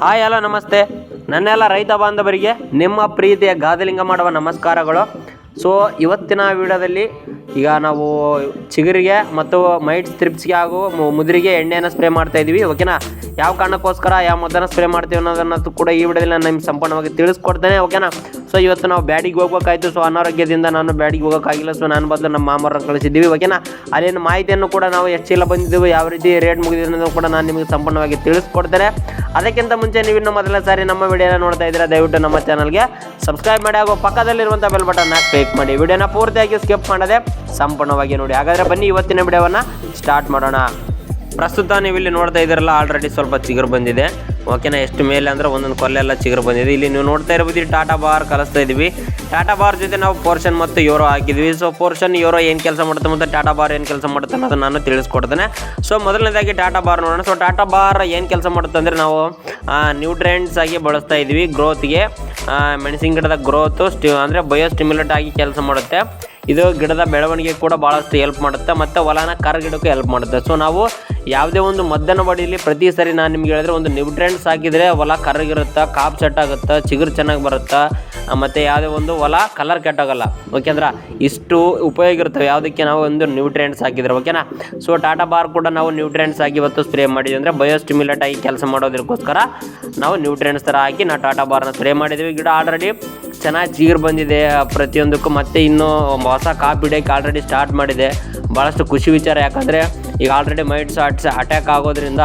Hi hello ನಮಸ್ತೆ. ನನ್ನೆಲ್ಲ ರೈತ ಬಾಂಧವರಿಗೆ ನಿಮ್ಮ ಪ್ರೀತಿಯ ಗಾದಲಿಂಗ ಮಾಡುವ ನಮಸ್ಕಾರಗಳು. ಸೊ ಇವತ್ತಿನ ವಿಡಿಯೋದಲ್ಲಿ ಈಗ ನಾವು ಚಿಗುರಿಗೆ ಮತ್ತು ಮೈಟ್ಸ್ ತ್ರಿಪ್ಸ್ಗೆ ಹಾಗೂ ಮುದುರಿಗೆ ಎಣ್ಣೆಯನ್ನು ಸ್ಪ್ರೇ ಮಾಡ್ತಾ ಇದ್ದೀವಿ. ಓಕೆನಾ ಯಾವ ಕಾರಣಕ್ಕೋಸ್ಕರ ಯಾವ ಮದ್ದನ್ನು ಸ್ಪ್ರೇ ಮಾಡ್ತೀವಿ ಅನ್ನೋದನ್ನು ಕೂಡ ಈ ವಿಡಿಯೋದಲ್ಲಿ ನಾನು ನಿಮ್ಗೆ ಸಂಪೂರ್ಣವಾಗಿ ತಿಳಿಸ್ಕೊಡ್ತೇನೆ. ಓಕೆನಾ ಸೊ ಇವತ್ತು ನಾವು ಬ್ಯಾಡಿಗೆ ಹೋಗ್ಬೇಕಾಯ್ತು. ಸೊ ಅನಾರೋಗ್ಯದಿಂದ ನಾನು ಬ್ಯಾಡಿಗೆ ಹೋಗೋಕ್ಕಾಗಿಲ್ಲ. ಸೊ ನಾನು ಬದಲು ನಮ್ಮ ಮಾಮರನ್ನು ಕಳಿಸಿದ್ದೀವಿ. ಓಕೆನಾ ಅಲ್ಲಿನ ಮಾಹಿತಿಯನ್ನು ಕೂಡ ನಾವು ಚೀಲ ಬಂದಿದ್ದೀವಿ. ಯಾವ ರೀತಿ ರೇಟ್ ಮುಗಿದಿದೆ ಅನ್ನೋದು ಕೂಡ ನಾನು ನಿಮಗೆ ಸಂಪೂರ್ಣವಾಗಿ ತಿಳಿಸ್ಕೊಡ್ತೇನೆ. ಅದಕ್ಕಿಂತ ಮುಂಚೆ ನೀವು ಇನ್ನೂ ಮೊದಲನೇ ಸಾರಿ ನಮ್ಮ ವಿಡಿಯೋನ ನೋಡ್ತಾ ಇದ್ದೀರಾ, ದಯವಿಟ್ಟು ನಮ್ಮ ಚಾನಲ್ಗೆ ಸಬ್ಸ್ಕ್ರೈಬ್ ಮಾಡಿ ಹಾಗೂ ಪಕ್ಕದಲ್ಲಿರುವಂಥ ಬೆಲ್ ಬಟನ್ನ ಕ್ಲಿಕ್ ಮಾಡಿ. ವಿಡಿಯೋನ ಪೂರ್ತಿಯಾಗಿ ಸ್ಕಿಪ್ ಮಾಡದೆ ಸಂಪೂರ್ಣವಾಗಿ ನೋಡಿ. ಹಾಗಾದರೆ ಬನ್ನಿ ಇವತ್ತಿನ ವಿಡಿಯೋವನ್ನು ಸ್ಟಾರ್ಟ್ ಮಾಡೋಣ. ಪ್ರಸ್ತುತ ನೀವು ಇಲ್ಲಿ ನೋಡ್ತಾ ಇದ್ದೀರಲ್ಲ ಆಲ್ರೆಡಿ ಸ್ವಲ್ಪ ಚಿಗುರು ಬಂದಿದೆ. ಓಕೆನಾ ಎಷ್ಟು ಮೇಲೆ ಅಂದ್ರೆ ಒಂದೊಂದು ಕೊಲ್ಲೆಲ್ಲ ಚಿಗುರು ಬಂದಿದೆ. ಇಲ್ಲಿ ನೀವು ನೋಡ್ತಾ ಇರ್ಬೋದು ಟಾಟಾ ಬಾರ್ ಕಲಿಸ್ತಾ ಇದ್ದೀವಿ. ಟಾಟಾ ಬಾರ್ ಜೊತೆ ನಾವು ಪೋರ್ಷನ್ ಮತ್ತು ಯೂರೋ ಹಾಕಿದ್ವಿ. ಸೊ ಪೋರ್ಷನ್ ಯೂರೋ ಏನು ಕೆಲಸ ಮಾಡುತ್ತೆ ಮತ್ತು ಟಾಟಾ ಬಾರ್ ಏನು ಕೆಲಸ ಮಾಡುತ್ತೆ ಅನ್ನೋದು ನಾನು ತಿಳಿಸ್ಕೊಡ್ತೇನೆ. ಸೊ ಮೊದಲನೇದಾಗಿ ಟಾಟಾ ಬಾರ್ ನೋಡೋಣ. ಸೊ ಟಾಟಾ ಬಾರ್ ಏನು ಕೆಲಸ ಮಾಡುತ್ತೆ ಅಂದರೆ ನಾವು ನ್ಯೂಟ್ರೆಂಟ್ಸ್ ಆಗಿ ಬಳಸ್ತಾ ಇದ್ವಿ ಗ್ರೋತ್ಗೆ ಮೆಣಸಿನ ಗಿಡದ ಗ್ರೋತು ಸ್ಟಿ ಅಂದರೆ ಬಯೋ ಸ್ಟಿಮ್ಯುಲೇಟ್ ಆಗಿ ಕೆಲಸ ಮಾಡುತ್ತೆ. ಇದು ಗಿಡದ ಬೆಳವಣಿಗೆ ಕೂಡ ಭಾಳಷ್ಟು ಹೆಲ್ಪ್ ಮಾಡುತ್ತೆ, ಮತ್ತು ಹೊಲನ ಕರಗಿಡೋಕೆ ಹೆಲ್ಪ್ ಮಾಡುತ್ತೆ. ಸೊ ನಾವು ಯಾವುದೇ ಒಂದು ಮದ್ದನ್ನು ಬಡೀಲಿ, ಪ್ರತಿ ಸರಿ ನಾನು ನಿಮ್ಗೆ ಹೇಳಿದ್ರೆ ಒಂದು ನ್ಯೂಟ್ರೆಂಟ್ಸ್ ಹಾಕಿದರೆ ಹೊಲ ಕರಗಿರುತ್ತೆ ಕಾಪ್ ಸೆಟ್ ಆಗುತ್ತೆ, ಚಿಗುರು ಚೆನ್ನಾಗಿ ಬರುತ್ತೆ ಮತ್ತು ಯಾವುದೇ ಒಂದು ಹೊಲ ಕಲರ್ ಕೆಟ್ಟಾಗಲ್ಲ. ಓಕೆಂದ್ರೆ ಇಷ್ಟು ಉಪಯೋಗ ಇರ್ತವೆ ಯಾವುದಕ್ಕೆ ನಾವು ಒಂದು ನ್ಯೂಟ್ರೆಂಟ್ಸ್ ಹಾಕಿದ್ರೆ ಓಕೆನಾ ಸೊ ಟಾಟಾ ಬಾರ್ ಕೂಡ ನಾವು ನ್ಯೂಟ್ರೆಂಟ್ಸ್ ಹಾಕಿ ಇವತ್ತು ಸ್ಪ್ರೇ ಮಾಡಿದ್ವಿ ಅಂದರೆ ಬಯೋಸ್ಟಿಮ್ಯುಲೇಟ್ ಆಗಿ ಕೆಲಸ ಮಾಡೋದಕ್ಕೋಸ್ಕರ ನಾವು ನ್ಯೂಟ್ರಿಯೆಂಟ್ಸ್ ಥರ ಹಾಕಿ ನಾವು ಟಾಟಾ ಬಾರ್ನ ಸ್ಪ್ರೇ ಮಾಡಿದ್ವಿ. ಗಿಡ ಆಲ್ರೆಡಿ ಚೆನ್ನಾಗಿ ಚಿಗುರು ಬಂದಿದೆ, ಪ್ರತಿಯೊಂದಕ್ಕೂ ಮತ್ತೆ ಇನ್ನೂ ಹೊಸ ಕಾಪಿ ಹಿಡಿಯೋಕೆ ಆಲ್ರೆಡಿ ಸ್ಟಾರ್ಟ್ ಮಾಡಿದೆ. ಭಾಳಷ್ಟು ಖುಷಿ ವಿಚಾರ, ಯಾಕಂದರೆ ಈಗ ಆಲ್ರೆಡಿ ಮೈಂಡ್ ಶಾಟ್ಸ್ ಅಟ್ಯಾಕ್ ಆಗೋದ್ರಿಂದ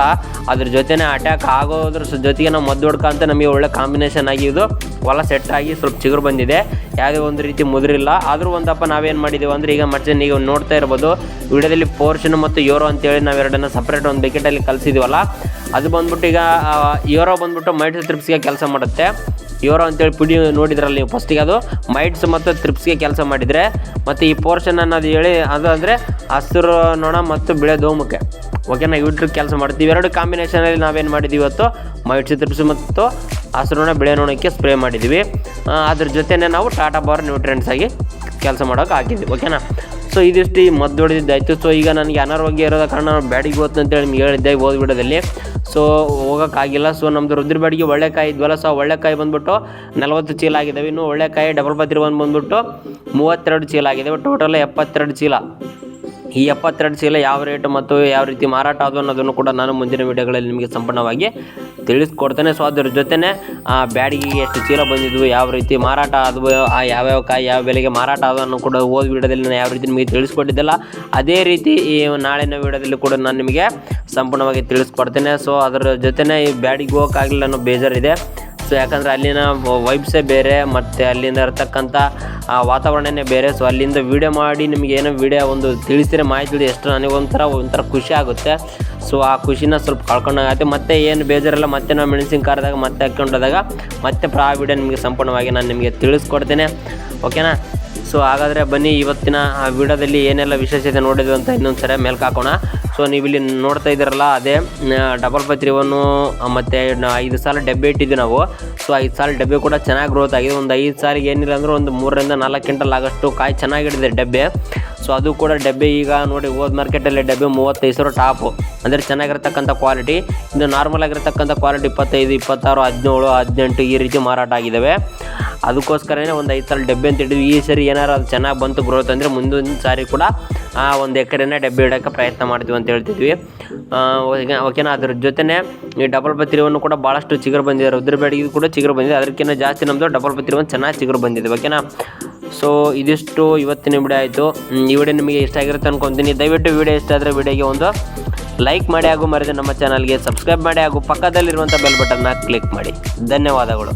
ಅದ್ರ ಜೊತೆನೇ ಅಟ್ಯಾಕ್ ಆಗೋದ್ರ ಜೊತೆಗೆ ನಾವು ಮದ್ದು ಹೊಡ್ಕೊಂತ ನಮಗೆ ಒಳ್ಳೆ ಕಾಂಬಿನೇಷನ್ ಆಗಿ ಇದು ಹೊಲ ಸೆಟ್ ಆಗಿ ಸ್ವಲ್ಪ ಚಿಗುರು ಬಂದಿದೆ. ಯಾವುದೇ ಒಂದು ರೀತಿ ಮುದುರಿಲ್ಲ. ಆದರೂ ಒಂದಪ್ಪ ನಾವೇನು ಮಾಡಿದ್ದೀವಿ ಅಂದರೆ ಈಗ ಮತ್ತೆ ನೀವು ನೋಡ್ತಾ ಇರ್ಬೋದು, ವಿಡಿಯೋದಲ್ಲಿ ಪೋರ್ಷನ್ ಮತ್ತು ಯೋರೋ ಅಂತೇಳಿ ನಾವು ಎರಡನ್ನ ಸಪ್ರೇಟ್ ಒಂದು ಬೆಕೆಟಲ್ಲಿ ಕಲಿಸಿದೀವಲ್ಲ. ಅದು ಬಂದ್ಬಿಟ್ಟು ಈಗ ಯೋರೋ ಬಂದ್ಬಿಟ್ಟು ಮೈಟ್ ತ್ರಿಪ್ಸ್ಗೆ ಕೆಲಸ ಮಾಡುತ್ತೆ. ಯೋರೋ ಅಂತೇಳಿ ಪುಡಿ ನೋಡಿದ್ರಲ್ಲಿ ನೀವು ಫಸ್ಟಿಗೆ ಅದು ಮೈಟ್ಸ್ ಮತ್ತು ತ್ರಿಪ್ಸ್ಗೆ ಕೆಲಸ ಮಾಡಿದರೆ, ಮತ್ತು ಈ ಪೋರ್ಷನ್ ಅನ್ನೋದು ಹೇಳಿ ಅದು ಅಂದರೆ ಹಸಿರು ನೊಣ ಮತ್ತು ಬಿಳೆ ದೋಮಕ್ಕೆ. ಓಕೆನಾ ಇವ್ರ ಕೆಲಸ ಮಾಡ್ತೀವಿ. ಎರಡು ಕಾಂಬಿನೇಷನಲ್ಲಿ ನಾವೇನು ಮಾಡಿದ್ದೀವಿ ಇವತ್ತು? ಮೈಟ್ಸ್ ತ್ರಿಪ್ಸ್ ಮತ್ತು ಹಸಿರು ನೊಣ, ಬಿಳೆ ನೊಣಕ್ಕೆ ಸ್ಪ್ರೇ ಮಾಡಿದ್ದೀವಿ ಅದ್ರ ಜೊತೆನೇ ನಾವು ಟಾಟಾ ಬಾರ್ ನ್ಯೂಟ್ರೆಂಟ್ಸ್ ಆಗಿ ಕೆಲಸ ಮಾಡೋಕೆ ಹಾಕಿದ್ವಿ. ಓಕೆನಾ ಸೊ ಇದಿಷ್ಟು ಈ ಮದ್ದು ಹೊಡೆದಿದ್ದಾಯಿತು ಸೊ ಈಗ ನನಗೆ ಅನಾರೋಗ್ಯ ಇರೋದ ಕಾರಣ ನಾನು ಬ್ಯಾಡಿಗೆ ಹೋಗ್ತು ಅಂತೇಳಿ ನಿಮ್ಗೆ ಹೇಳಿದ್ದೆ ಓದ್ ಬಿಡೋದಲ್ಲಿ. ಸೊ ಹೋಗೋಕ್ಕಾಗಿಲ್ಲ. ಸೊ ನಮ್ಮದು ರುದ್ರ ಬ್ಯಾಡಿಗೆ ಒಳ್ಳೆಕಾಯಿ ಇದ್ವಲ್ಲ ಸೊ ಒಳ್ಳೆಕಾಯಿ ಬಂದ್ಬಿಟ್ಟು ನಲವತ್ತು ಚೀಲ ಆಗಿದ್ದಾವೆ ಇನ್ನು ಒಳ್ಳೆಕಾಯಿ ಡಬಲ್ ಪತ್ರಿ ಒಂದು ಬಂದ್ಬಿಟ್ಟು ಮೂವತ್ತೆರಡು ಚೀಲ ಆಗಿದ್ದಾವೆ ಟೋಟಲ್ ಎಪ್ಪತ್ತೆರಡು ಚೀಲ. ಈ ಎಪ್ಪತ್ತೆರಡು ಚೀಲ ಯಾವ ರೇಟ್ ಮತ್ತು ಯಾವ ರೀತಿ ಮಾರಾಟ ಅದು ಅನ್ನೋದನ್ನು ಕೂಡ ನಾನು ಮುಂದಿನ ವಿಡಿಯೋಗಳಲ್ಲಿ ನಿಮಗೆ ಸಂಪೂರ್ಣವಾಗಿ ತಿಳಿಸ್ಕೊಡ್ತೇನೆ. ಸೊ ಅದರ ಜೊತೆನೇ, ಆ, ಬ್ಯಾಡಿಗೆಗೆ ಎಷ್ಟು ಚೀಲ ಬಂದಿದ್ವು, ಯಾವ ರೀತಿ ಮಾರಾಟ ಆದವು, ಆ, ಯಾವ್ಯಾವ ಕಾಯಿ ಯಾವ ಬೆಲೆಗೆ ಮಾರಾಟ ಆದವನ್ನು ಕೂಡ ಓದ್ ವಿಡಿಯೋದಲ್ಲಿ ನಾನು ಯಾವ ರೀತಿ ನಿಮಗೆ ತಿಳಿಸ್ಕೊಟ್ಟಿದ್ದಲ್ಲ, ಅದೇ ರೀತಿ ಈ ನಾಳಿನ ವಿಡಿಯೋದಲ್ಲಿ ಕೂಡ ನಾನು ನಿಮಗೆ ಸಂಪೂರ್ಣವಾಗಿ ತಿಳಿಸ್ಕೊಡ್ತೇನೆ. ಸೊ ಅದರ ಜೊತೆನೇ ಈ ಬ್ಯಾಡಿಗೆ ಹೋಗೋಕ್ಕಾಗಲಿಲ್ಲ ಅನ್ನೋ ಬೇಜಾರಿದೆ. ಸೊ ಯಾಕಂದರೆ ಅಲ್ಲಿನ ವೈಬ್ಸೇ ಬೇರೆ, ಮತ್ತು ಅಲ್ಲಿಂದ ಇರತಕ್ಕಂಥ ಆ, ವಾತಾವರಣನೇ ಬೇರೆ. ಸೊ ಅಲ್ಲಿಂದ ವೀಡಿಯೋ ಮಾಡಿ ನಿಮಗೆ ಏನೋ ವೀಡಿಯೋ ಒಂದು ತಿಳಿಸಿದ್ರೆ ಮಾಹಿತಿ ಎಷ್ಟು ನನಗೆ ಒಂಥರ ಒಂಥರ ಖುಷಿ ಆಗುತ್ತೆ. ಸೊ ಆ ಖುಷಿನ ಸ್ವಲ್ಪ ಕಳ್ಕೊಂಡಾಗತ್ತೆ ಮತ್ತೆ ಏನು ಬೇಜಾರಲ್ಲ, ಮತ್ತೆ ನಾವು ಮೆಣಸಿನ ಕಾರದಾಗ ಮತ್ತೆ ಹಾಕ್ಕೊಂಡೋದಾಗ, ಮತ್ತೆ ಪ್ರಾ ವಿಡಿಯೋ ನಿಮಗೆ ಸಂಪೂರ್ಣವಾಗಿ ನಾನು ನಿಮಗೆ ತಿಳಿಸ್ಕೊಡ್ತೇನೆ. ಓಕೆನಾ ಸೊ ಹಾಗಾದರೆ ಬನ್ನಿ ಇವತ್ತಿನ ಆ ವಿಡಿಯೋದಲ್ಲಿ ಏನೆಲ್ಲ ವಿಶೇಷತೆ ನೋಡಿದ್ವಿ ಅಂತ ಇನ್ನೊಂದು ಸರಿ ಮೇಲ್ಕೆ ಹಾಕೋಣ. ಸೊ ನೀವು ಇಲ್ಲಿ ನೋಡ್ತಾ ಇದ್ದೀರಲ್ಲ, ಅದೇ ಡಬಲ್ ಫೈ ತ್ರೀ ಒನ್ನು ಮತ್ತು ಐದು ಸಾಲ ಡಬ್ಬೆ ಇಟ್ಟಿದ್ವಿ ನಾವು. ಸೊ ಐದು ಸಾಲ ಡಬ್ಬೆ ಕೂಡ ಚೆನ್ನಾಗಿ ಗ್ರೋತ್ ಆಗಿದೆ. ಒಂದು ಐದು ಸಾಲಿಗೆ ಏನಿಲ್ಲ ಅಂದರೆ ಒಂದು ಮೂರರಿಂದ ನಾಲ್ಕು ಕ್ವಿಂಟಲ್ ಆಗಷ್ಟು ಕಾಯಿ ಚೆನ್ನಾಗಿಡಿದೆ ಡಬ್ಬೆ. ಸೊ ಅದು ಕೂಡ ಡಬ್ಬೆ ಈಗ ನೋಡಿ, ಹೋದ ಮಾರ್ಕೆಟಲ್ಲಿ ಡಬ್ಬೆ ಮೂವತ್ತೈದು ಸಾವಿರ ಟಾಪು ಅಂದರೆ ಚೆನ್ನಾಗಿರ್ತಕ್ಕಂಥ ಕ್ವಾಲಿಟಿ ಇದು ನಾರ್ಮಲ್ ಆಗಿರ್ತಕ್ಕಂಥ ಕ್ವಾಲಿಟಿ ಇಪ್ಪತ್ತೈದು, ಇಪ್ಪತ್ತಾರು, ಹದಿನೇಳು, ಹದಿನೆಂಟು ಈ ರೀತಿ ಮಾರಾಟ ಆಗಿದ್ದಾವೆ ಅದಕ್ಕೋಸ್ಕರನೇ ಒಂದು ಐದು ಸಾವಿರ ಡಬ್ಬೆ ಅಂತ ಇಟ್ಟಿದ್ವಿ ಈ ಸರಿ ಏನಾರು ಅದು ಚೆನ್ನಾಗಿ ಬಂತು ಗ್ರೋತ್ ಅಂದರೆ ಮುಂದಿನ ಸಾರಿ ಕೂಡ ಆ ಒಂದು ಎಕರೆನ ಡಬ್ಬೆ ಇಡೋಕ್ಕೆ ಪ್ರಯತ್ನ ಮಾಡ್ತೀವಿ ಅಂತ ಹೇಳ್ತಿದ್ವಿ. ಓಕೆ- ಓಕೆನಾ? ಅದ್ರ ಜೊತೆನೇ ಈ ಡಬಲ್ ಪತ್ರಿವನ್ನು ಕೂಡ ಭಾಳಷ್ಟು ಚಿಗುರು ಬಂದಿದೆ. ರುದ್ರ ಬೇಡಿಗೆ ಕೂಡ ಚಿಗುರು ಬಂದಿದೆ. ಅದಕ್ಕಿಂತ ಜಾಸ್ತಿ ನಮ್ಮದು ಡಬಲ್ ಪತ್ರಿ ಒಂದು ಚೆನ್ನಾಗಿ ಚಿಗುರು ಬಂದಿದೆ. ಓಕೆನಾ? ಸೊ ಇದಿಷ್ಟು ಇವತ್ತಿನ ವಿಡಿಯೋ ಆಯಿತು. ಈ ವಿಡಿಯೋ ನಿಮಗೆ ಇಷ್ಟ ಆಗಿರುತ್ತೆ ಅನ್ಕೊತೀನಿ. ದಯವಿಟ್ಟು ವಿಡಿಯೋ ಇಷ್ಟ ಆದರೆ ವಿಡಿಯೋಗೆ ಒಂದು ಲೈಕ್ ಮಾಡಿ ಹಾಗೂ ಮರೆದು ನಮ್ಮ ಚಾನಲ್ಗೆ ಸಬ್ಸ್ಕ್ರೈಬ್ ಮಾಡಿ ಹಾಗೂ ಪಕ್ಕದಲ್ಲಿರುವಂಥ ಬೆಲ್ ಬಟನ್ನ ಕ್ಲಿಕ್ ಮಾಡಿ. ಧನ್ಯವಾದಗಳು.